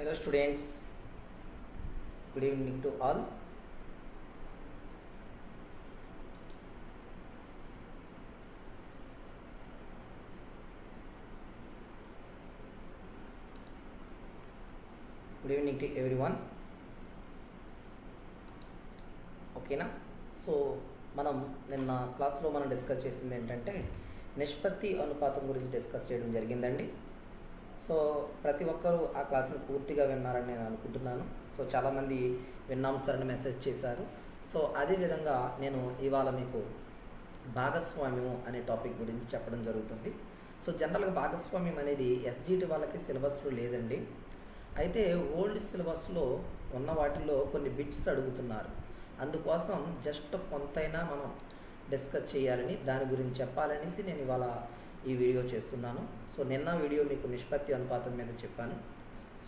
Hello students good evening to all good evening to everyone ఓకేనా so మనం నిన్న క్లాస్లో మనం డిస్కస్ చేసింది ఏంటంటే నిష్పత్తి అనుపాతం గురించి డిస్కస్ చేయడం జరిగిందండి. సో ప్రతి ఒక్కరూ ఆ క్లాస్ని పూర్తిగా విన్నారని నేను అనుకుంటున్నాను. సో చాలామంది విన్నాం సార్ అని మెసేజ్ చేశారు. సో అదేవిధంగా నేను ఇవాళ మీకు భాగస్వామ్యము అనే టాపిక్ గురించి చెప్పడం జరుగుతుంది. సో జనరల్గా భాగస్వామ్యం అనేది ఎస్జిటి వాళ్ళకి సిలబస్లో లేదండి. అయితే ఓల్డ్ సిలబస్లో ఉన్న వాటిలో కొన్ని బిట్స్ అడుగుతున్నారు. అందుకోసం జస్ట్ కొంతైనా మనం డిస్కస్ చేయాలని దాని గురించి చెప్పాలనేసి నేను ఇవాళ ఈ వీడియో చేస్తున్నాను. సో నిన్న వీడియో మీకు నిష్పత్తి అనుపాతం మీద చెప్పాను.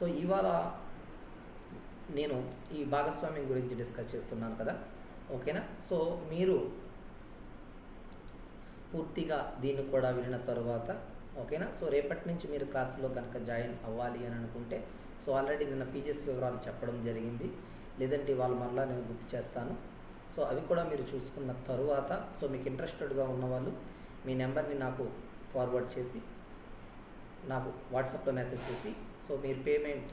సో ఇవాళ నేను ఈ భాగస్వామ్యం గురించి డిస్కస్ చేస్తున్నాను కదా. ఓకేనా? సో మీరు పూర్తిగా దీన్ని కూడా విన్న తర్వాత ఓకేనా? సో రేపటి నుంచి మీరు క్లాస్లో కనుక జాయిన్ అవ్వాలి అని అనుకుంటే సో ఆల్రెడీ నిన్న పీజీఎస్ వివరాలు చెప్పడం జరిగింది. లేదంటే వాళ్ళు మళ్ళీ నేను గుర్తు చేస్తాను. సో అవి కూడా మీరు చూసుకున్న తరువాత సో మీకు ఇంట్రెస్టెడ్గా ఉన్నవాళ్ళు మీ నెంబర్ని నాకు ఫార్వర్డ్ చేసి నాకు వాట్సాప్లో మెసేజ్ చేసి సో మీరు పేమెంట్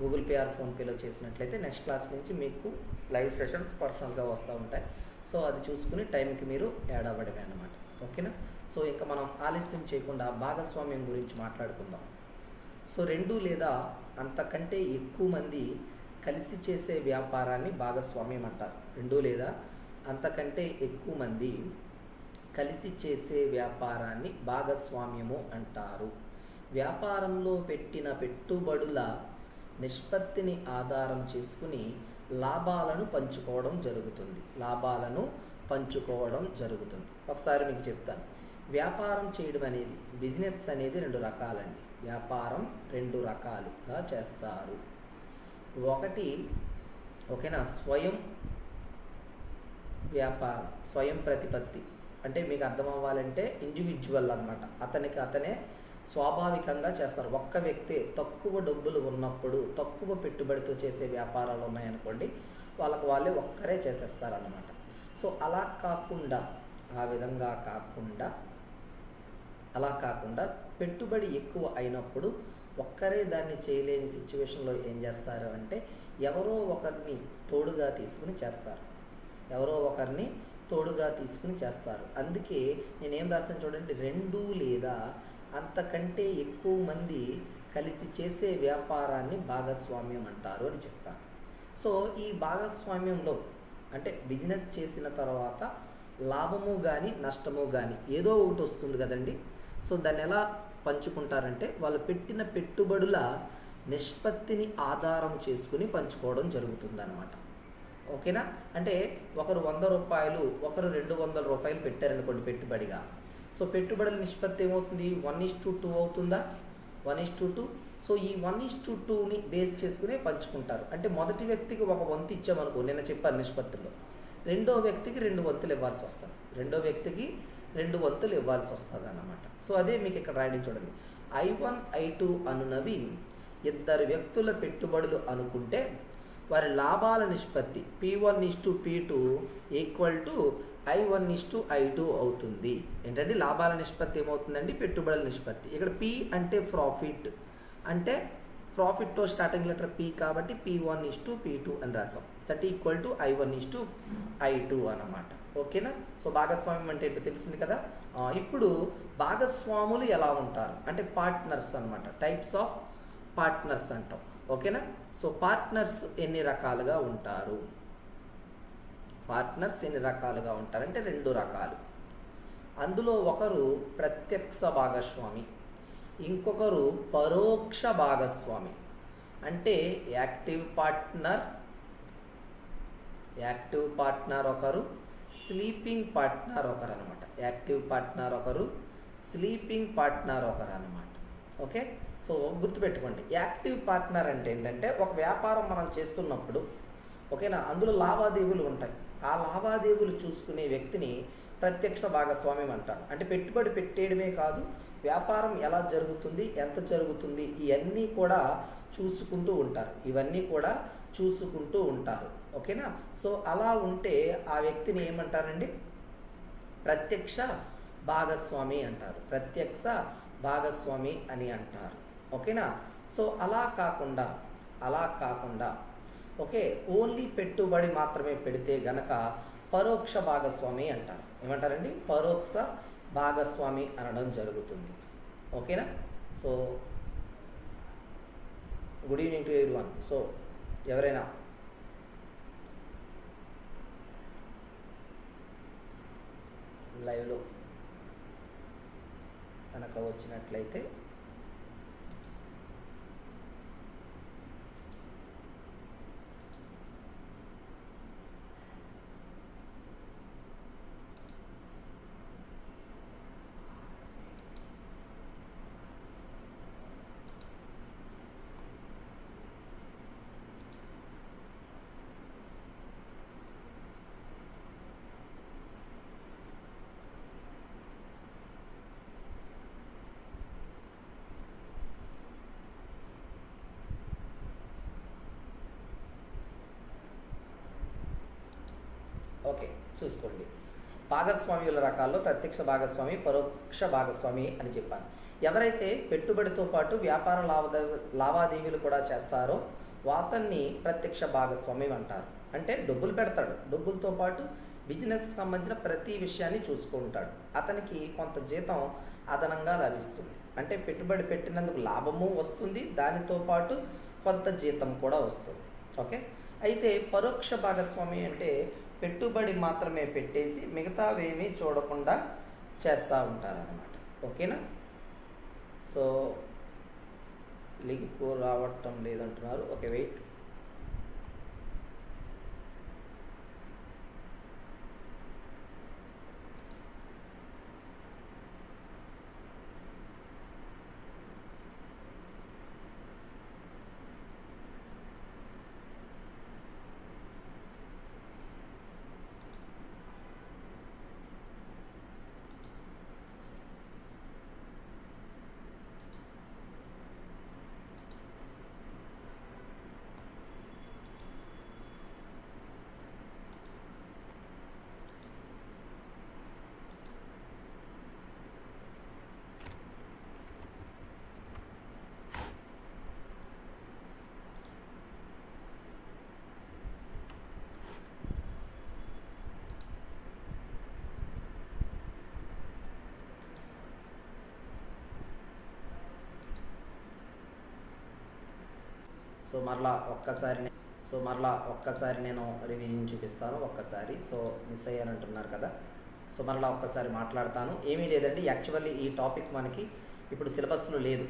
గూగుల్ పే ఆర్ ఫోన్పేలో చేసినట్లయితే నెక్స్ట్ క్లాస్ నుంచి మీకు లైవ్ సెషన్స్ పర్సనల్గా వస్తూ ఉంటాయి. సో అది చూసుకుని టైంకి మీరు యాడ్ అవ్వడమే అనమాట ఓకేనా సో ఇంకా మనం ఆలస్యం చేయకుండా భాగస్వామ్యం గురించి మాట్లాడుకుందాం. సో రెండు లేదా అంతకంటే ఎక్కువ మంది కలిసి చేసే వ్యాపారాన్ని భాగస్వామ్యం అంటారు. రెండు లేదా అంతకంటే ఎక్కువ మంది కలిసి చేసే వ్యాపారాన్ని భాగస్వామ్యము అంటారు. వ్యాపారంలో పెట్టిన పెట్టుబడుల నిష్పత్తిని ఆధారం చేసుకుని లాభాలను పంచుకోవడం జరుగుతుంది. లాభాలను పంచుకోవడం జరుగుతుంది. ఒకసారి మీకు చెప్తాను. వ్యాపారం చేయడం అనేది బిజినెస్ అనేది రెండు రకాలండి. వ్యాపారం రెండు రకాలుగా చేస్తారు. ఒకటి ఓకేనా? స్వయం వ్యాపారం స్వయం ప్రతిపత్తి. అంటే మీకు అర్థం అవ్వాలంటే ఇండివిజువల్ అనమాట అతనికి అతనే స్వాభావికంగా చేస్తారు. ఒక్క వ్యక్తి తక్కువ డబ్బులు ఉన్నప్పుడు తక్కువ పెట్టుబడితో చేసే వ్యాపారాలు ఉన్నాయనుకోండి వాళ్ళకు వాళ్ళే ఒక్కరే చేసేస్తారనమాట సో అలా కాకుండా ఆ విధంగా కాకుండా అలా కాకుండా పెట్టుబడి ఎక్కువ అయినప్పుడు ఒక్కరే దాన్ని చేయలేని సిచ్యువేషన్లో ఏం చేస్తారు అంటే ఎవరో ఒకరిని తోడుగా తీసుకుని చేస్తారు. ఎవరో ఒకరిని తోడుగా తీసుకుని చేస్తారు. అందుకే నేనేం రాశాను చూడండి రెండు లేదా అంతకంటే ఎక్కువ మంది కలిసి చేసే వ్యాపారాన్ని భాగస్వామ్యం అంటారు అని చెప్పాను. సో ఈ భాగస్వామ్యంలో అంటే బిజినెస్ చేసిన తర్వాత లాభము కానీ నష్టము కానీ ఏదో ఒకటి వస్తుంది కదండి. సో దాన్ని ఎలా పంచుకుంటారంటే వాళ్ళు పెట్టిన పెట్టుబడుల నిష్పత్తిని ఆధారం చేసుకుని పంచుకోవడం జరుగుతుందన్నమాట. ఓకేనా? అంటే ఒకరు వంద రూపాయలు ఒకరు రెండు వందల రూపాయలు పెట్టారనుకోండి పెట్టుబడిగా. సో పెట్టుబడుల నిష్పత్తి ఏమవుతుంది? వన్ ఇస్ టు టూ అవుతుందా? One is to two. So ఈ వన్ ఇస్ టు టూని బేస్ చేసుకునే పంచుకుంటారు. అంటే మొదటి వ్యక్తికి ఒక వంతు ఇచ్చామనుకో నిన్న చెప్పాను నిష్పత్తిలో. రెండో వ్యక్తికి రెండు వంతులు ఇవ్వాల్సి వస్తుంది. రెండో వ్యక్తికి రెండు వంతులు ఇవ్వాల్సి వస్తుంది అన్నమాట. సో అదే మీకు ఇక్కడ రాయడం చూడండి. ఐ వన్ ఐ టూ అనునవి ఇద్దరు వ్యక్తుల పెట్టుబడులు అనుకుంటే వారి లాభాల నిష్పత్తి P one is to P two equal to I one is to I two అవుతుంది. ఏంటంటే లాభాల నిష్పత్తి ఏమవుతుందండి? పెట్టుబడుల నిష్పత్తి. ఇక్కడ పి అంటే ప్రాఫిట్ అంటే ప్రాఫిట్తో స్టార్టింగ్ లెటర్ పి కాబట్టి P one is to P two అని రాసాం that equal to I one is to I two అనమాట ఓకేనా? సో భాగస్వామ్యం అంటే ఏంటో తెలిసింది కదా? ఇప్పుడు భాగస్వాములు ఎలా ఉంటారు? అంటే పార్ట్నర్స్ అనమాట టైప్స్ ఆఫ్ పార్ట్నర్స్ అంటాం. ఓకేనా? సో పార్ట్నర్స్ ఎన్ని రకాలుగా ఉంటారు? పార్ట్నర్స్ ఎన్ని రకాలుగా ఉంటారంటే రెండు రకాలు. అందులో ఒకరు ప్రత్యక్ష భాగస్వామి ఇంకొకరు పరోక్ష భాగస్వామి. అంటే యాక్టివ్ పార్ట్నర్ యాక్టివ్ పార్ట్నర్ ఒకరు స్లీపింగ్ పార్ట్నర్ ఒకరు అనమాట యాక్టివ్ పార్ట్నర్ ఒకరు స్లీపింగ్ పార్ట్నర్ ఒకరు అనమాట ఓకే? సో గుర్తుపెట్టుకోండి. యాక్టివ్ పార్ట్నర్ అంటే ఏంటంటే ఒక వ్యాపారం మనం చేస్తున్నప్పుడు ఓకేనా అందులో లావాదేవీలు ఉంటాయి. ఆ లావాదేవీలు చూసుకునే వ్యక్తిని ప్రత్యక్ష భాగస్వామ్యం అంటారు. అంటే పెట్టుబడి పెట్టేయడమే కాదు వ్యాపారం ఎలా జరుగుతుంది ఎంత జరుగుతుంది ఇవన్నీ కూడా చూసుకుంటూ ఉంటారు. ఇవన్నీ కూడా చూసుకుంటూ ఉంటారు. ఓకేనా? సో అలా ఉంటే ఆ వ్యక్తిని ఏమంటారండి? ప్రత్యక్ష భాగస్వామి అంటారు. ప్రత్యక్ష భాగస్వామి అని అంటారు. ఓకేనా? సో అలా కాకుండా అలా కాకుండా ఓకే ఓన్లీ పెట్టుబడి మాత్రమే పెడితే గనక పరోక్ష భాగస్వామి అంటారు. ఏమంటారండి? పరోక్ష భాగస్వామి అనడం జరుగుతుంది. ఓకేనా? So good evening to everyone so ఎవరైనా లైవ్లో కనుక వచ్చినట్లయితే ఓకే చూసుకోండి. భాగస్వామ్యుల రకాల్లో ప్రత్యక్ష భాగస్వామి పరోక్ష భాగస్వామి అని చెప్పాను ఎవరైతే పెట్టుబడితో పాటు వ్యాపార లావాదేవీ లావాదేవీలు కూడా చేస్తారో వాతన్ని ప్రత్యక్ష భాగస్వామి అంటారు. అంటే డబ్బులు పెడతాడు. డబ్బులతో పాటు బిజినెస్కి సంబంధించిన ప్రతి విషయాన్ని చూసుకుంటాడు. అతనికి కొంత జీతం అదనంగా లభిస్తుంది. అంటే పెట్టుబడి పెట్టినందుకు లాభము వస్తుంది. దానితో పాటు కొంత జీతం కూడా వస్తుంది. ఓకే? అయితే పరోక్ష భాగస్వామి అంటే పెట్టుబడి మాత్రమే పెట్టేసి మిగతావేమీ చూడకుండా చేస్తూ ఉంటారన్నమాట. ఓకేనా? సో లిగ్కు రావటం లేదంటున్నారు. Okay wait. సో మరలా ఒక్కసారి సో మరలా ఒక్కసారి నేను రివిజన్ చూపిస్తాను ఒక్కసారి. సో మిస్ అయ్యానంటున్నారు కదా. సో మరలా ఒక్కసారి మాట్లాడతాను. ఏమీ లేదండి. యాక్చువల్లీ ఈ టాపిక్ మనకి ఇప్పుడు సిలబస్లో లేదు.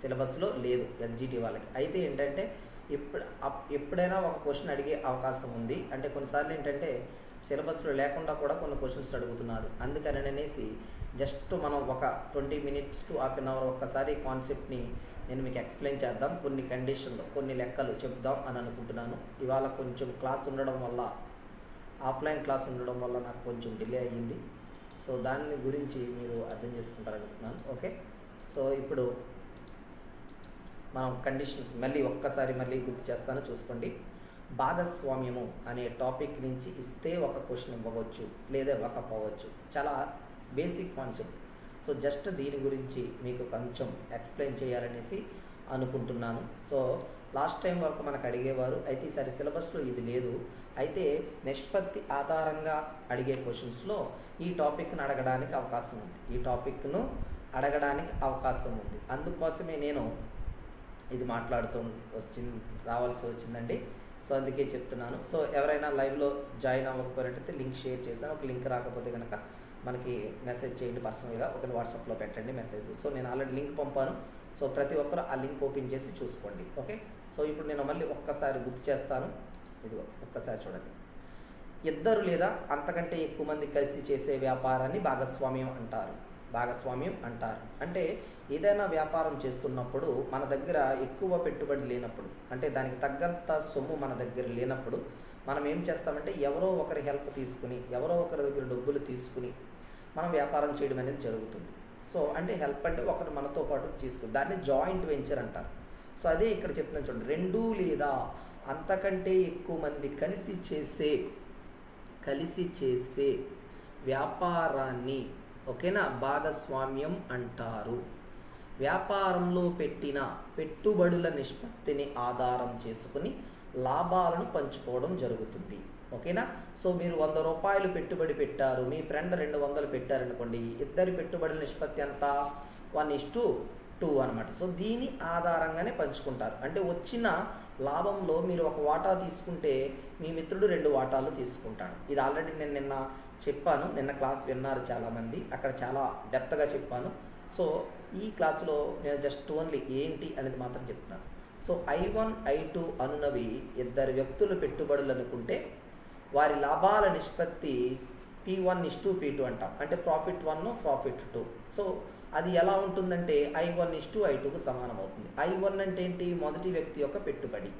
సిలబస్లో లేదు ఎస్జిటి వాళ్ళకి. అయితే ఏంటంటే ఇప్పుడు అప్- ఎప్పుడైనా ఒక క్వశ్చన్ అడిగే అవకాశం ఉంది. అంటే కొన్నిసార్లు ఏంటంటే సిలబస్లో లేకుండా కూడా కొన్ని క్వశ్చన్స్ అడుగుతున్నారు. అందుకని అనేసి జస్ట్ మనం ఒక twenty minutes to half an hour ఒక్కసారి కాన్సెప్ట్ని నేను మీకు ఎక్స్ప్లెయిన్ చేద్దాం కొన్ని కండిషన్లు కొన్ని లెక్కలు చెప్దాం అని అనుకుంటున్నాను. ఇవాళ కొంచెం క్లాస్ ఉండడం వల్ల ఆఫ్లైన్ క్లాస్ ఉండడం వల్ల నాకు కొంచెం డిలే అయ్యింది. సో దాని గురించి మీరు అర్థం చేసుకుంటారనుకుంటున్నాను. ఓకే సో ఇప్పుడు మనం కండిషన్ మళ్ళీ ఒక్కసారి మళ్ళీ గుర్తు చేస్తాను చూసుకోండి. భాగస్వామ్యము అనే టాపిక్ నుంచి ఇస్తే ఒక క్వశ్చన్ ఇవ్వవచ్చు లేదా ఇవ్వకపోవచ్చు. చాలా బేసిక్ కాన్సెప్ట్ సో జస్ట్ దీని గురించి మీకు కొంచెం ఎక్స్ప్లెయిన్ చేయాలనేసి అనుకుంటున్నాను. సో లాస్ట్ టైం వరకు మనకు అడిగేవారు అయితే ఈసారి సిలబస్లో ఇది లేదు. అయితే నిష్పత్తి ఆధారంగా అడిగే క్వశ్చన్స్లో ఈ టాపిక్ను అడగడానికి అవకాశం ఉంది. ఈ టాపిక్ను అడగడానికి అవకాశం ఉంది. అందుకోసమే నేను ఇది మాట్లాడుతూ వచ్చింది రావాల్సి వచ్చిందండి. సో అందుకే చెప్తున్నాను. సో ఎవరైనా లైవ్లో జాయిన్ అవ్వకపోయినట్టయితే లింక్ షేర్ చేశాను. ఒక లింక్ రాకపోతే కనుక మనకి మెసేజ్ చేయండి పర్సనల్గా ఒకరిని వాట్సాప్లో పెట్టండి మెసేజ్ సో నేను ఆల్రెడీ లింక్ పంపాను. సో ప్రతి ఒక్కరు ఆ లింక్ ఓపెన్ చేసి చూసుకోండి. ఓకే సో ఇప్పుడు నేను మళ్ళీ ఒక్కసారి గుర్తు చేస్తాను. ఇదిగో ఒక్కసారి చూడండి. ఇద్దరు లేదా అంతకంటే ఎక్కువ మంది కలిసి చేసే వ్యాపారాన్ని భాగస్వామ్యం అంటారు. భాగస్వామ్యం అంటారు. అంటే ఏదైనా వ్యాపారం చేస్తున్నప్పుడు మన దగ్గర ఎక్కువ పెట్టుబడి లేనప్పుడు అంటే దానికి తగ్గంత సొమ్ము మన దగ్గర లేనప్పుడు మనం ఏం చేస్తామంటే ఎవరో ఒకరి హెల్ప్ తీసుకుని ఎవరో ఒకరి దగ్గర డబ్బులు తీసుకుని మనం వ్యాపారం చేయడం అనేది జరుగుతుంది. సో అంటే హెల్ప్ అంటే ఒకరు మనతో పాటు తీసుకుంది దాన్ని జాయింట్ వెంచర్ అంటారు. సో అదే ఇక్కడ చెప్తున్నాను చూడండి రెండు లేదా అంతకంటే ఎక్కువ మంది కలిసి చేసే కలిసి చేసే వ్యాపారాన్ని ఓకేనా? భాగస్వామ్యం అంటారు. వ్యాపారంలో పెట్టిన పెట్టుబడుల నిష్పత్తిని ఆధారం చేసుకుని లాభాలను పంచుకోవడం జరుగుతుంది. ఓకేనా? సో మీరు వంద రూపాయలు పెట్టుబడి పెట్టారు. మీ ఫ్రెండ్ రెండు వందలు పెట్టారనుకోండి ఇద్దరి పెట్టుబడుల నిష్పత్తి ఎంత? వన్ ఇస్ టు టూ అనమాట సో దీని ఆధారంగానే పంచుకుంటారు. అంటే వచ్చిన లాభంలో మీరు ఒక వాటా తీసుకుంటే మీ మిత్రుడు రెండు వాటాలు తీసుకుంటాడు. ఇది ఆల్రెడీ నేను నిన్న చెప్పాను. నిన్న క్లాస్ విన్నారు చాలామంది. అక్కడ చాలా డెప్త్గా చెప్పాను. సో ఈ క్లాసులో నేను జస్ట్ ఓన్లీ ఏంటి అనేది మాత్రం చెప్తాను. So I one I two అనునవి ఇద్దరు వ్యక్తులు పెట్టుబడులు అనుకుంటే వారి లాభాల నిష్పత్తి P one is two P two అంటాం. అంటే profit one profit two so అది ఎలా ఉంటుందంటే I one is two I టూకు సమానం అవుతుంది. ఐ వన్ అంటే ఏంటి? మొదటి వ్యక్తి యొక్క పెట్టుబడి.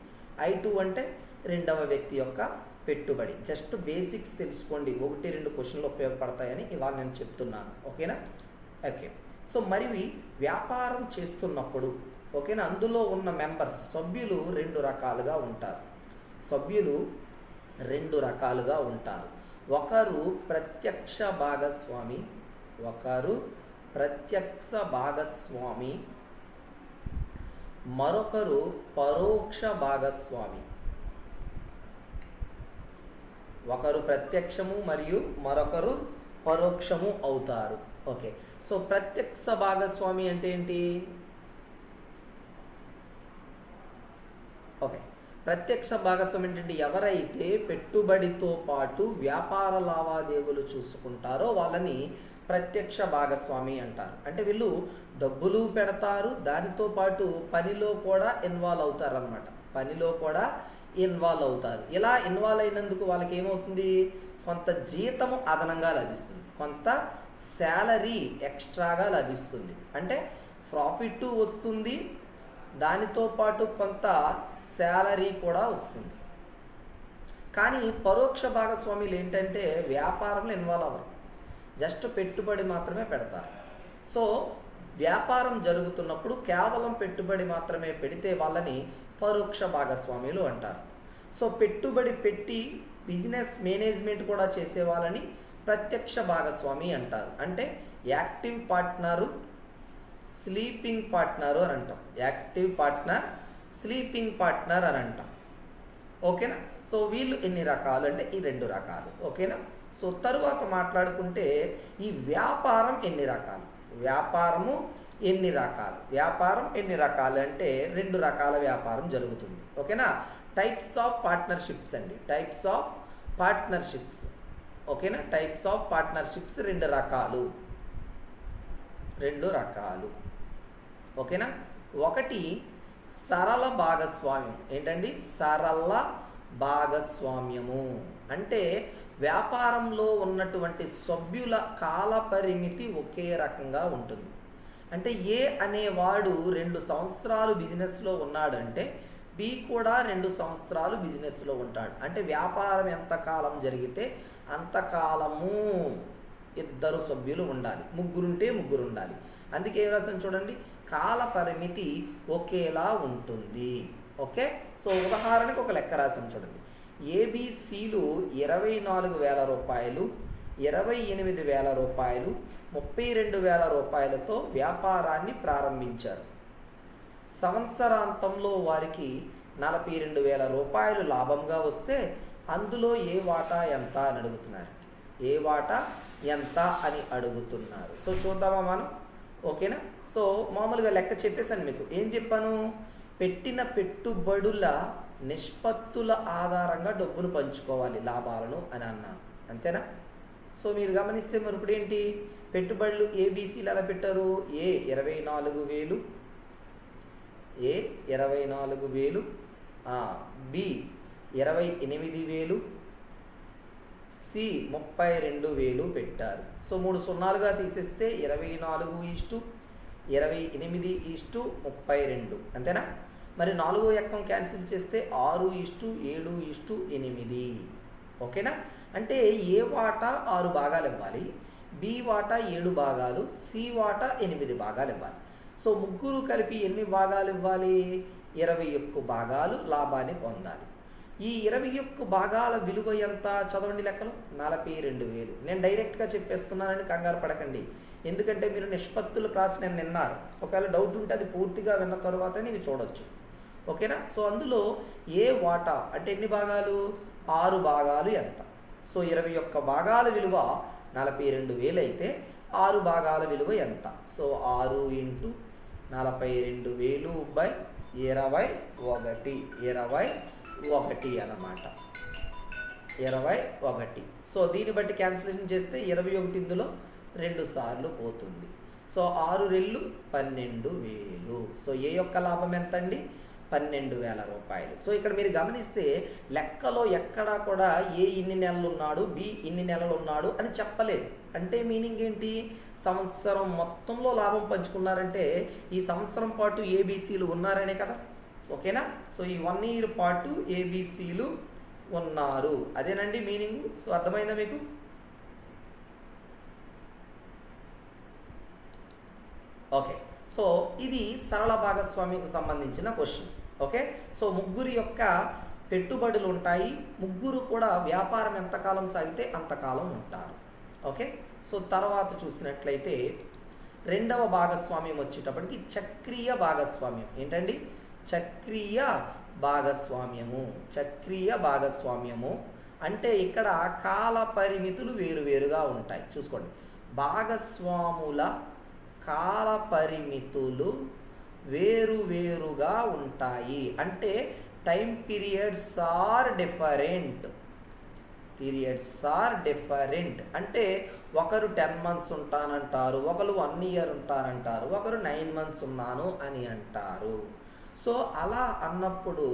ఐ టూ అంటే రెండవ వ్యక్తి యొక్క పెట్టుబడి. జస్ట్ బేసిక్స్ తెలుసుకోండి. ఒకటి రెండు క్వశ్చన్లు ఉపయోగపడతాయని ఇవాళ నేను చెప్తున్నాను. ఓకేనా? ఓకే. సో మరి వ్యాపారం చేస్తున్నప్పుడు ఓకేనా? అందులో ఉన్న మెంబర్స్ సభ్యులు రెండు రకాలుగా ఉంటారు. సభ్యులు రెండు రకాలుగా ఉంటారు. ఒకరు ప్రత్యక్ష భాగస్వామి ఒకరు ప్రత్యక్ష భాగస్వామి మరొకరు పరోక్ష భాగస్వామి. ఒకరు ప్రత్యక్షము మరియు మరొకరు పరోక్షము అవుతారు. ఓకే. సో ప్రత్యక్ష భాగస్వామి అంటే ఏంటి ఓకే ప్రత్యక్ష భాగస్వామి ఏంటంటే ఎవరైతే పెట్టుబడితో పాటు వ్యాపార లావాదేవీలు చూసుకుంటారో వాళ్ళని ప్రత్యక్ష భాగస్వామి అంటారు. అంటే వీళ్ళు డబ్బులు పెడతారు దానితో పాటు పనిలో కూడా ఇన్వాల్వ్ అవుతారు అనమాట పనిలో కూడా ఇన్వాల్వ్ అవుతారు. ఇలా ఇన్వాల్వ్ అయినందుకు వాళ్ళకి ఏమవుతుంది కొంత జీతము అదనంగా లభిస్తుంది. కొంత శాలరీ ఎక్స్ట్రాగా లభిస్తుంది. అంటే ప్రాఫిట్ వస్తుంది. దానితో పాటు కొంత శాలరీ కూడా వస్తుంది. కానీ పరోక్ష భాగస్వాములు ఏంటంటే వ్యాపారంలో ఇన్వాల్వ్ అవ్వరు. జస్ట్ పెట్టుబడి మాత్రమే పెడతారు. సో వ్యాపారం జరుగుతున్నప్పుడు కేవలం పెట్టుబడి మాత్రమే పెడితే వాళ్ళని పరోక్ష భాగస్వాములు అంటారు. సో పెట్టుబడి పెట్టి బిజినెస్ మేనేజ్మెంట్ కూడా చేసే వాళ్ళని ప్రత్యక్ష భాగస్వామి అంటారు. అంటే యాక్టివ్ పార్ట్నరు స్లీపింగ్ పార్ట్నరు అని అంటాం. యాక్టివ్ పార్ట్నర్ స్లీపింగ్ పార్ట్నర్ అని అంటాం ఓకేనా? సో వీళ్ళు ఎన్ని రకాలు? అంటే ఈ రెండు రకాలు. ఓకేనా? సో తరువాత మాట్లాడుకుంటే ఈ వ్యాపారం ఎన్ని రకాలు? వ్యాపారము ఎన్ని రకాలు? వ్యాపారం ఎన్ని రకాలు? అంటే రెండు రకాల వ్యాపారం జరుగుతుంది. ఓకేనా? టైప్స్ ఆఫ్ పార్ట్నర్షిప్స్ అండి. టైప్స్ ఆఫ్ పార్ట్నర్షిప్స్ ఓకేనా? టైప్స్ ఆఫ్ పార్ట్నర్షిప్స్ రెండు రకాలు. రెండు రకాలు. ఓకేనా? ఒకటి సరళ భాగస్వామ్యం. ఏంటండి? సరళ భాగస్వామ్యము. అంటే వ్యాపారంలో ఉన్నటువంటి సభ్యుల కాల పరిమితి ఒకే రకంగా ఉంటుంది. అంటే ఏ అనేవాడు రెండు సంవత్సరాలు బిజినెస్లో ఉన్నాడంటే బి కూడా రెండు సంవత్సరాలు బిజినెస్లో ఉంటాడు. అంటే వ్యాపారం ఎంతకాలం జరిగితే అంతకాలము ఇద్దరు సభ్యులు ఉండాలి. ముగ్గురుంటే ముగ్గురు ఉండాలి అందుకే ఏం రాసాను చూడండి? కాల పరిమితి ఒకేలా ఉంటుంది. ఓకే? సో ఉదాహరణకు ఒక లెక్క రాసాను చూడండి. ఏబిసిలు ఇరవై నాలుగు వేల రూపాయలు ఇరవై ఎనిమిది వేల రూపాయలు ముప్పై రెండు వేల రూపాయలతో వ్యాపారాన్ని ప్రారంభించారు. సంవత్సరాంతంలో వారికి నలభై రెండు వేల రూపాయలు లాభంగా వస్తే అందులో ఏ వాటా ఎంత అని అడుగుతున్నారు. ఏ వాటా ఎంత అని అడుగుతున్నారు. సో చూద్దామా మనం? ఓకేనా? సో మామూలుగా లెక్క చెప్పేసాను మీకు. ఏం చెప్పాను? పెట్టిన పెట్టుబడుల నిష్పత్తుల ఆధారంగా డబ్బును పంచుకోవాలి లాభాలను అని అన్నాను అంతేనా? సో మీరు గమనిస్తే మరి ఇప్పుడు ఏంటి? పెట్టుబడులు ఏబీసీలు ఎలా పెట్టారు? ఏ ఇరవై నాలుగు వేలు ఏ ఇరవై నాలుగు వేలు బి ఇరవై ఎనిమిది వేలు సి ముప్పై రెండు వేలు పెట్టారు. సో మూడు సున్నాలుగా తీసేస్తే ఇరవై నాలుగు ఇష్టు ఇరవై ఎనిమిది ఈస్టు ముప్పై రెండు. అంతేనా? మరి నాలుగో ఎక్కం క్యాన్సిల్ చేస్తే ఆరు ఈస్టు ఏడు ఈస్టు ఎనిమిది. ఓకేనా? అంటే ఏ వాటా ఆరు భాగాలు ఇవ్వాలి? బి వాటా ఏడు భాగాలు సి వాటా ఎనిమిది భాగాలు ఇవ్వాలి. సో ముగ్గురు కలిపి ఎన్ని భాగాలు ఇవ్వాలి? ఇరవై ఒక్క భాగాలు లాభాన్ని పొందాలి. ఈ ఇరవై ఒక్క భాగాల విలువ ఎంత? చదవండి లెక్కలు. నలభై రెండు వేలు. నేను డైరెక్ట్గా చెప్పేస్తున్నానని కంగారు పడకండి. ఎందుకంటే మీరు నిష్పత్తుల క్లాస్ నేను విన్నారు ఒకవేళ డౌట్ ఉంటే అది పూర్తిగా విన్న తర్వాత నీవి చూడొచ్చు. ఓకేనా? సో అందులో ఏ వాటా? అంటే ఎన్ని భాగాలు? ఆరు భాగాలు ఎంత? సో ఇరవై ఒక్క భాగాల విలువ నలభై రెండు వేలు అయితే ఆరు భాగాల విలువ ఎంత? సో ఆరు ఇంటూ నలభై రెండు వేలు బై ఇరవై ఒకటి. ఇరవై ఒకటి అన్నమాట. ఇరవై ఒకటి. సో దీన్ని బట్టి క్యాన్సిలేషన్ చేస్తే ఇరవై ఒకటి ఇందులో రెండు సార్లు పోతుంది. సో ఆరు రెళ్ళు పన్నెండు వేలు. సో ఏ యొక్క లాభం ఎంత అండి పన్నెండు వేల రూపాయలు. సో ఇక్కడ మీరు గమనిస్తే లెక్కలో ఎక్కడా కూడా ఏ ఇన్ని నెలలు ఉన్నాడు బి ఇన్ని నెలలు ఉన్నాడు అని చెప్పలేదు. అంటే మీనింగ్ ఏంటి? సంవత్సరం మొత్తంలో లాభం పంచుకున్నారంటే ఈ సంవత్సరం పాటు ఏబీసీలు ఉన్నారనే కదా. ఓకేనా? సో ఈ వన్ ఇయర్ పాటు ఏబీసీలు ఉన్నారు. అదేనండి మీనింగ్? సో అర్థమైందా మీకు? ఓకే సో ఇది సరళ భాగస్వామ్యకు సంబంధించిన క్వశ్చన్ ఓకే సో ముగ్గురు యొక్క పెట్టుబడులు ఉంటాయి. ముగ్గురు కూడా వ్యాపారం ఎంతకాలం సాగితే అంతకాలం ఉంటారు. ఓకే సో తర్వాత చూసినట్లయితే రెండవ భాగస్వామ్యం వచ్చేటప్పటికి చక్రీయ భాగస్వామ్యం. ఏంటండి? చక్రీయ భాగస్వామ్యము. చక్రీయ భాగస్వామ్యము అంటే ఇక్కడ కాల పరిమితులు వేరువేరుగా ఉంటాయి. చూసుకోండి. భాగస్వాముల కాల పరిమితులు వేరువేరుగా ఉంటాయి. అంటే time periods are different periods are different అంటే ఒకరు టెన్ మంత్స్ ఉంటానంటారు ఒకరు వన్ ఇయర్ ఉంటానంటారు ఒకరు నైన్ మంత్స్ ఉన్నాను అని అంటారు. సో అలా అన్నప్పుడు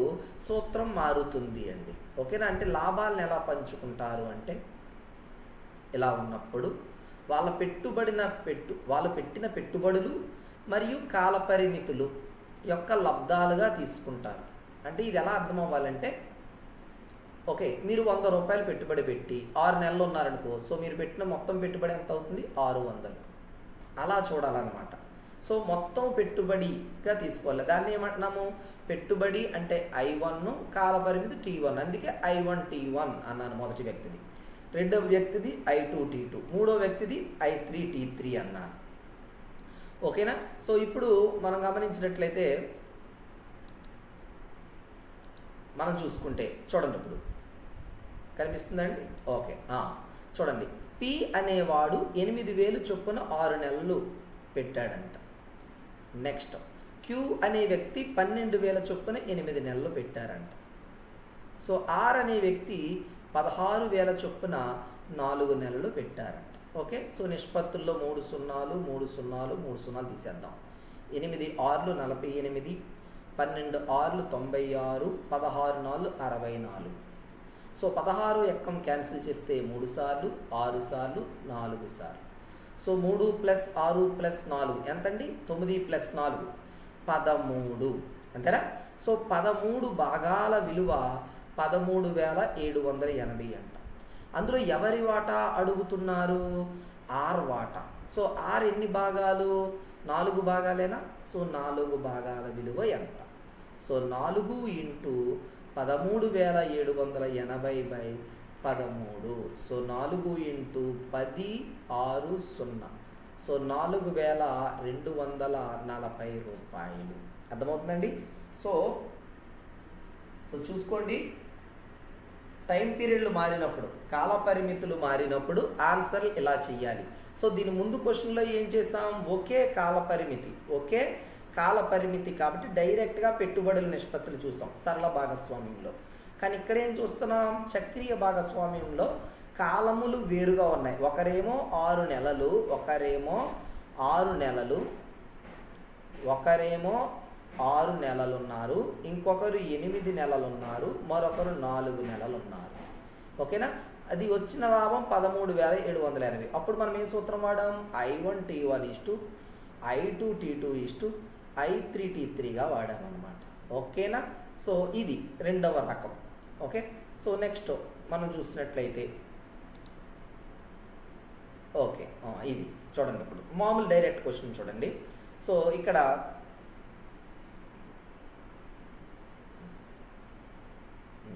సూత్రం మారుతుంది అండి. ఓకేనా? అంటే లాభాలను ఎలా పంచుకుంటారు అంటే ఇలా ఉన్నప్పుడు వాళ్ళ పెట్టుబడిన పెట్టు వాళ్ళు పెట్టిన పెట్టుబడులు మరియు కాల పరిమితులు యొక్క లబ్ధాలుగా తీసుకుంటారు. అంటే ఇది ఎలా అర్థం అవ్వాలంటే ఓకే మీరు వంద రూపాయలు పెట్టుబడి పెట్టి ఆరు నెలలు ఉన్నారనుకో సో మీరు పెట్టిన మొత్తం పెట్టుబడి ఎంత అవుతుంది? ఆరు వందలు. అలా చూడాలన్నమాట. సో మొత్తం పెట్టుబడిగా తీసుకోవాలి. దాన్ని ఏమంటున్నాము? పెట్టుబడి అంటే ఐ వన్ కాల పరిమితి టీ వన్. అందుకే ఐ వన్ టీ వన్ అన్నాను మొదటి వ్యక్తిది. రెండవ వ్యక్తిది ఐ టూ టీ టూ మూడో వ్యక్తిది ఐ త్రీ టీ త్రీ అన్నాను ఓకేనా? సో ఇప్పుడు మనం గమనించినట్లయితే మనం చూసుకుంటే చూడండి ఇప్పుడు. కనిపిస్తుందండి? ఓకే. చూడండి. పి అనేవాడు ఎనిమిది వేలు చొప్పున ఆరు నెలలు పెట్టాడంట. నెక్స్ట్ క్యూ అనే వ్యక్తి పన్నెండు వేల చొప్పున ఎనిమిది నెలలు పెట్టారంట. సో ఆర్ అనే వ్యక్తి పదహారు వేల చొప్పున నాలుగు నెలలు పెట్టారంట. ఓకే? సో నిష్పత్తుల్లో మూడు సున్నాలు మూడు సున్నాలు మూడు సున్నాలు తీసేద్దాం. ఎనిమిది ఆర్లు నలభై ఎనిమిది పన్నెండు ఆర్లు తొంభై ఆరు పదహారు నాలుగు అరవై నాలుగు. సో పదహారు ఎక్కం క్యాన్సిల్ చేస్తే మూడు సార్లు ఆరు సార్లు నాలుగు సార్లు. సో మూడు ప్లస్ ఆరు ప్లస్ నాలుగు ఎంతండి? తొమ్మిది ప్లస్ నాలుగు పదమూడు. అంతేనా? సో పదమూడు భాగాల విలువ పదమూడు వేల ఏడు వందల ఎనభై అంట. అందులో ఎవరి వాటా అడుగుతున్నారు? ఆర్ వాటా. సో ఆర్ ఎన్ని భాగాలు? నాలుగు భాగాలేనా? సో నాలుగు భాగాల విలువ ఎంత? సో నాలుగు ఇంటూ పదమూడు వేల ఏడు వందల ఎనభై బై పదమూడు. సో నాలుగు ఇంటూ పది ఆరు సున్నా. సో నాలుగు వేల రెండు వందల నలభై రూపాయలు. అర్థమవుతుందండి? సో సో చూసుకోండి. టైం పీరియడ్లు మారినప్పుడు కాల పరిమితులు మారినప్పుడు ఆన్సర్లు ఇలా చేయాలి సో దీని ముందు క్వశ్చన్లో ఏం చేసాం ఒకే కాల పరిమితి ఒకే కాల పరిమితి కాబట్టి డైరెక్ట్గా పెట్టుబడుల నిష్పత్తులు చూసాం సరళ భాగస్వామ్యంలో. కానీ ఇక్కడ ఏం చూస్తున్నాం? చక్రీయ భాగస్వామ్యంలో కాలములు వేరుగా ఉన్నాయి. ఒకరేమో ఆరు నెలలు ఒకరేమో ఆరు నెలలు ఒకరేమో ఆరు నెలలున్నారు ఇంకొకరు ఎనిమిది నెలలు ఉన్నారు మరొకరు నాలుగు నెలలు ఉన్నారు ఓకేనా? అది వచ్చిన లాభం పదమూడు వేల ఏడు వందల ఎనభై. అప్పుడు మనం ఏం సూత్రం వాడాం? I one T one is to I two T two is to I three T త్రీగా వాడామన్నమాట. ఓకేనా? సో ఇది రెండవ రకం. ఓకే? సో నెక్స్ట్ మనం చూసినట్లయితే ఓకే ఇది చూడండి ఇప్పుడు. మామూలు డైరెక్ట్ క్వశ్చన్ చూడండి. సో ఇక్కడ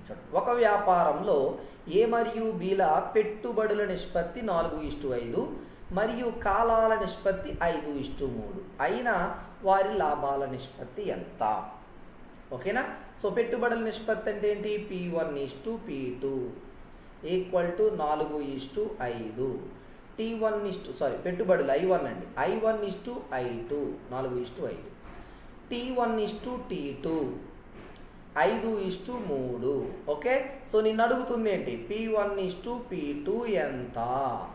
చూడండి ఒక వ్యాపారంలో ఏ మరియు బీల పెట్టుబడుల నిష్పత్తి నాలుగు ఇష్టు ఐదు మరియు కాలాల నిష్పత్తి ఐదు ఇష్టు మూడు. అయినా వారి లాభాల నిష్పత్తి ఎంత? ఓకేనా? సో పెట్టుబడుల నిష్పత్తి అంటే ఏంటి? P one is to P two equal to నాలుగు ఇష్టు ఐదు. T one is to sorry పెట్టుబడులు ఐ వన్ అండి. I one is to I two నాలుగు ఇష్టు ఐదు. T one is to T two ఐదు ఇష్టు మూడు ఓకే? సో నిన్ను అడుగుతుంది ఏంటి? P one is to P two ఎంత?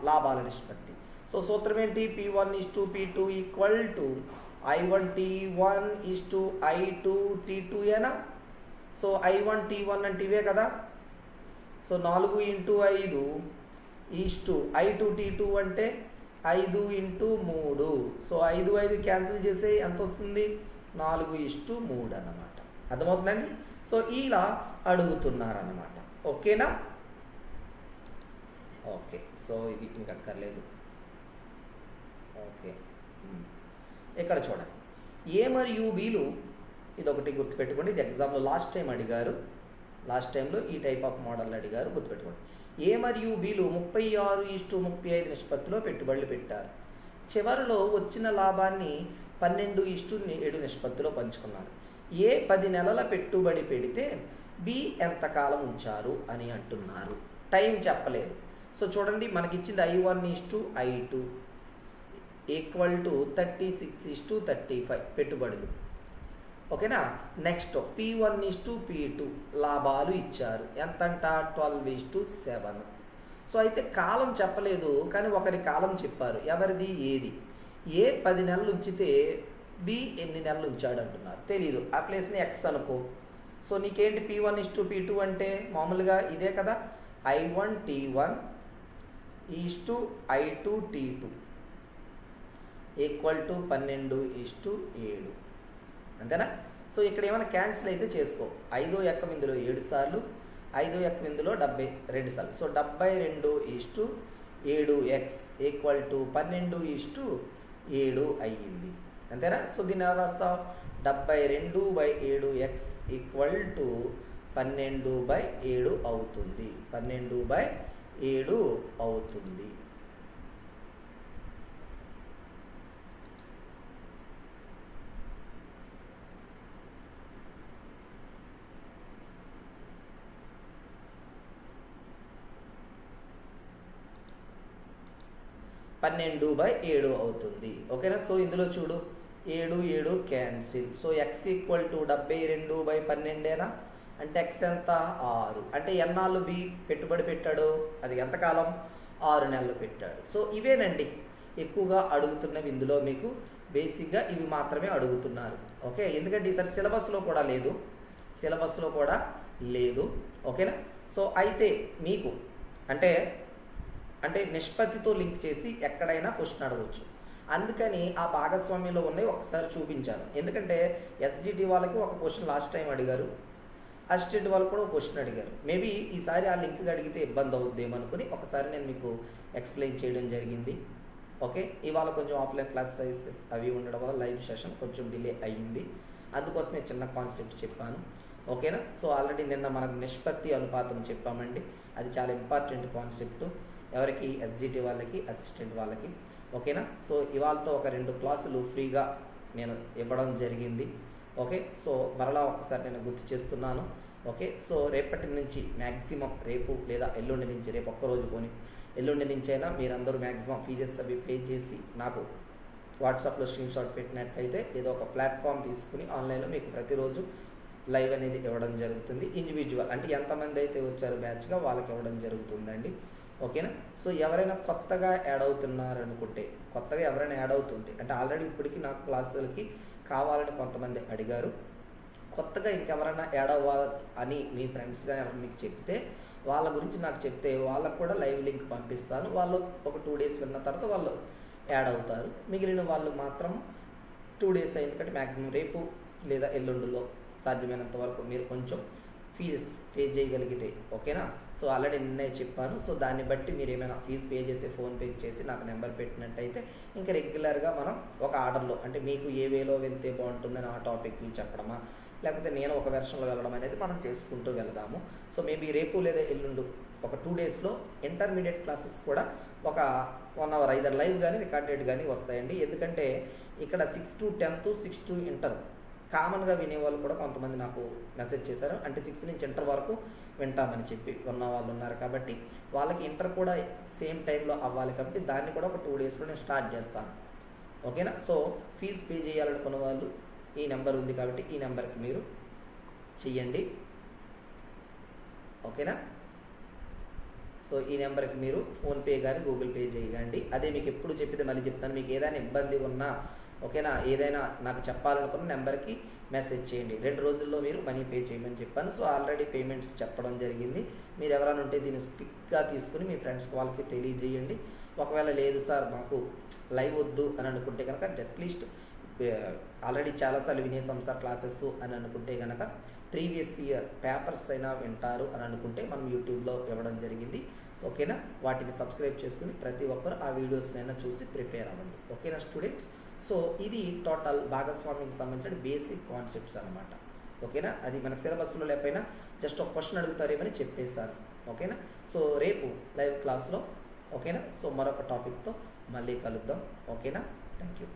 లాభాల నిష్పత్తి సో సూత్రం ఏంటి? P one is to P two equal to I one T one is to I two T two ఏనా? So I one T one అంటే ఇవే కదా? సో నాలుగు ఇంటూ ఐదు is to I two T two అంటే ఐదు into మూడు. So ఐదు ఐదు క్యాన్సిల్ చేస్తే ఎంత వస్తుంది? నాలుగు ఇష్టు మూడు అన్నమాట. అర్థమవుతుందండి? సో ఇలా అడుగుతున్నారన్నమాట. ఓకేనా? ఓకే. సో ఇది మీకు అక్కర్లేదు ఓకే ఇక్కడ చూడండి. ఏ మరియు బీలు ఇది ఒకటి గుర్తుపెట్టుకోండి. ఇది ఎగ్జామ్లో లాస్ట్ టైం అడిగారు. లాస్ట్ టైంలో ఈ టైప్ ఆఫ్ మోడల్ అడిగారు. గుర్తుపెట్టుకోండి. ఏ మరియు బీలు ముప్పై ఆరు ఈస్టు ముప్పై ఐదు నిష్పత్తిలో పెట్టుబడులు పెట్టారు. చివరిలో వచ్చిన లాభాన్ని పన్నెండు ఈస్టు ఏడు నిష్పత్తిలో పంచుకున్నారు. ఏ పది నెలల పెట్టుబడి పెడితే బి ఎంతకాలం ఉంచారు అని అంటున్నారు. టైం చెప్పలేదు. సో చూడండి మనకి ఇచ్చింది I one is to I two equal to thirty six is to thirty five పెట్టుబడులు. ఓకేనా? Next P one is to P two లాభాలు ఇచ్చారు. ఎంతంట? Twelve is to seven so అయితే కాలం చెప్పలేదు కానీ ఒకరి కాలం చెప్పారు. ఎవరిది? ఏది? ఏ పది నెలలు ఉంచితే బి ఎన్ని నెలలు ఉంచాడు అంటున్నారు. తెలీదు. ఆ ప్లేస్ని ఎక్స్ అనుకో. సో నీకేంటి P one is to P two అంటే? మామూలుగా ఇదే కదా? I one T one is to I two T two equal to పన్నెండు ఈస్ టు ఏడు. అంతేనా? సో ఇక్కడ ఏమైనా క్యాన్సిల్ అయితే చేసుకో. ఐదో ఎక్కం ఇందులో ఏడు సార్లు ఐదో ఎక్కం ఇందులో డెబ్బై రెండు సార్లు. సో డెబ్బై రెండు ఈస్టు ఏడు ఎక్స్ ఈక్వల్ టు పన్నెండు ఈస్టు ఏడు అయ్యింది. అంతేనా? సో దీన్ని ఎలా రాస్తాం డెబ్బై రెండు బై ఏడు ఎక్స్ ఈక్వల్ టు పన్నెండు బై ఏడు అవుతుంది. పన్నెండు బై ఏడు అవుతుంది. పన్నెండు బై ఏడు అవుతుంది. ఓకేనా? సో ఇందులో చూడు. ఏడు ఏడు cancel. So X equal to డెబ్బై రెండు బై పన్నెండేనా? అంటే ఎక్స్ ఎంత? ఆరు. అంటే ఎన్నాళ్ళు బి పెట్టుబడి పెట్టాడు? అది ఎంతకాలం? ఆరు నెలలు పెట్టాడు. సో ఇవేనండి. ఎక్కువగా అడుగుతున్నవి ఇందులో మీకు. బేసిక్గా ఇవి మాత్రమే అడుగుతున్నారు. ఓకే? ఎందుకంటే ఈసారి సిలబస్లో కూడా లేదు. సిలబస్లో కూడా లేదు. ఓకేనా? సో అయితే మీకు అంటే అంటే నిష్పత్తితో లింక్ చేసి ఎక్కడైనా క్వశ్చన్ అడగవచ్చు అందుకని ఆ భాగస్వామ్యంలో ఉన్నాయి ఒకసారి చూపించాను. ఎందుకంటే ఎస్జిటి వాళ్ళకి ఒక క్వశ్చన్ లాస్ట్ టైం అడిగారు. అసిస్టెంట్ వాళ్ళు కూడా ఒక క్వశ్చన్ అడిగారు. మేబీ ఈసారి ఆ లింక్ అడిగితే ఇబ్బంది అవుద్దేమో అనుకుని ఒకసారి నేను మీకు ఎక్స్ప్లెయిన్ చేయడం జరిగింది. ఓకే ఇవాళ కొంచెం ఆఫ్లైన్ క్లాస్ సైజెస్ అవి ఉండడం వల్ల లైవ్ సెషన్ కొంచెం డిలే అయ్యింది. అందుకోసమే చిన్న కాన్సెప్ట్ చెప్పాను. ఓకేనా సో ఆల్రెడీ నిన్న మనకు నిష్పత్తి అనుపాతం చెప్పామండి. అది చాలా ఇంపార్టెంట్ కాన్సెప్ట్ ఎవరికి? ఎస్జిటి వాళ్ళకి అసిస్టెంట్ వాళ్ళకి. ఓకేనా? సో ఇవాళతో ఒక రెండు క్లాసులు ఫ్రీగా నేను ఇవ్వడం జరిగింది. ఓకే? సో మరలా ఒకసారి నేను గుర్తు చేస్తున్నాను. ఓకే? సో రేపటి నుంచి మ్యాక్సిమం రేపు లేదా ఎల్లుండి నుంచి రేపు ఒక్కరోజు పోని ఎల్లుండి నుంచి అయినా మీరందరూ మ్యాక్సిమం ఫీజెస్ అవి పే చేసి నాకు వాట్సాప్లో స్క్రీన్ షాట్ పెట్టినట్టయితే ఏదో ఒక ప్లాట్ఫామ్ తీసుకుని ఆన్లైన్లో మీకు ప్రతిరోజు లైవ్ అనేది ఇవ్వడం జరుగుతుంది. ఇండివిజువల్ అంటే ఎంతమంది అయితే వచ్చారో బ్యాచ్గా వాళ్ళకి ఇవ్వడం జరుగుతుందండి. ఓకేనా? సో ఎవరైనా కొత్తగా యాడ్ అవుతున్నారు అనుకుంటే కొత్తగా ఎవరైనా యాడ్ అవుతుంటే అంటే ఆల్రెడీ ఇప్పటికీ నాకు క్లాసులకి కావాలని కొంతమంది అడిగారు. కొత్తగా ఇంకెవరైనా యాడ్ అవ్వాలి అని మీ ఫ్రెండ్స్గా ఎవరు మీకు చెప్తే వాళ్ళ గురించి నాకు చెప్తే వాళ్ళకు కూడా లైవ్ లింక్ పంపిస్తాను. వాళ్ళు ఒక టూ డేస్ విన్న తర్వాత వాళ్ళు యాడ్ అవుతారు. మిగిలిన వాళ్ళు మాత్రం టూ డేస్ ఎందుకంటే మ్యాక్సిమం రేపు లేదా ఎల్లుండిలో సాధ్యమైనంత వరకు మీరు కొంచెం ఫీజ్ పే చేయగలిగితే ఓకేనా? సో ఆల్రెడీ నిన్నే చెప్పాను. సో దాన్ని బట్టి మీరు ఏమైనా ఫీజు పే చేసి ఫోన్పే చేసి నాకు నెంబర్ పెట్టినట్టయితే ఇంకా రెగ్యులర్గా మనం ఒక ఆర్డర్లో అంటే మీకు ఏ వేలో వెళ్తే బాగుంటుందని ఆ టాపిక్లు చెప్పడమా? లేకపోతే నేను ఒక వెర్షన్లో వెళ్ళడం అనేది మనం చేసుకుంటూ వెళదాము. సో మేబీ రేపు లేదా ఎల్లుండు ఒక టూ డేస్లో ఇంటర్మీడియట్ క్లాసెస్ కూడా ఒక వన్ అవర్ ఐదర్ లైవ్ కానీ రికార్డెడ్ కానీ వస్తాయండి. ఎందుకంటే ఇక్కడ six to tenth six to inter కామన్గా వినేవాళ్ళు కూడా కొంతమంది నాకు మెసేజ్ చేశారు. అంటే సిక్స్త్ నుంచి ఇంటర్ వరకు వింటామని చెప్పి ఉన్న వాళ్ళు ఉన్నారు కాబట్టి వాళ్ళకి ఇంటర్ కూడా సేమ్ టైంలో అవ్వాలి కాబట్టి దాన్ని కూడా ఒక టూ డేస్లో నేను స్టార్ట్ చేస్తాను. ఓకేనా? సో ఫీజు పే చేయాలనుకున్న వాళ్ళు ఈ నెంబర్ ఉంది కాబట్టి ఈ నెంబర్కి మీరు చెయ్యండి. ఓకేనా? సో ఈ నెంబర్కి మీరు ఫోన్పే కానీ గూగుల్ పే చేయండి అదే మీకు ఎప్పుడు చెప్పితే మళ్ళీ చెప్తాను. మీకు ఏదైనా ఇబ్బంది ఉన్నా ఓకేనా? ఏదైనా నాకు చెప్పాలనుకున్న నెంబర్కి మెసేజ్ చేయండి. రెండు రోజుల్లో మీరు మనీ పే చేయమని చెప్పాను. సో ఆల్రెడీ పేమెంట్స్ చెప్పడం జరిగింది. మీరు ఎవరైనా ఉంటే దీన్ని స్పిక్గా తీసుకుని మీ ఫ్రెండ్స్కి వాళ్ళకి తెలియజేయండి. ఒకవేళ లేదు సార్ మాకు లైవ్ వద్దు అని అనుకుంటే కనుక అట్లీస్ట్ ఆల్రెడీ చాలాసార్లు వినేసాం సార్ క్లాసెస్ అని అనుకుంటే కనుక ప్రీవియస్ ఇయర్ పేపర్స్ అయినా వింటారు అని అనుకుంటే మనం యూట్యూబ్లో ఇవ్వడం జరిగింది. సో ఓకేనా? వాటిని సబ్స్క్రైబ్ చేసుకుని ప్రతి ఒక్కరు ఆ వీడియోస్నైనా చూసి ప్రిపేర్ అవ్వండి. ఓకేనా స్టూడెంట్స్? సో ఇది టోటల్ భాగస్వామికి సంబంధించిన బేసిక్ కాన్సెప్ట్స్ అనమాట ఓకేనా? అది మన సిలబస్లో లేకపోయినా జస్ట్ ఒక క్వశ్చన్ అడుగుతారేమని చెప్పేశాను ఓకేనా? సో రేపు లైవ్ క్లాస్లో ఓకేనా? సో మరొక టాపిక్తో మళ్ళీ కలుద్దాం. ఓకేనా? Thank you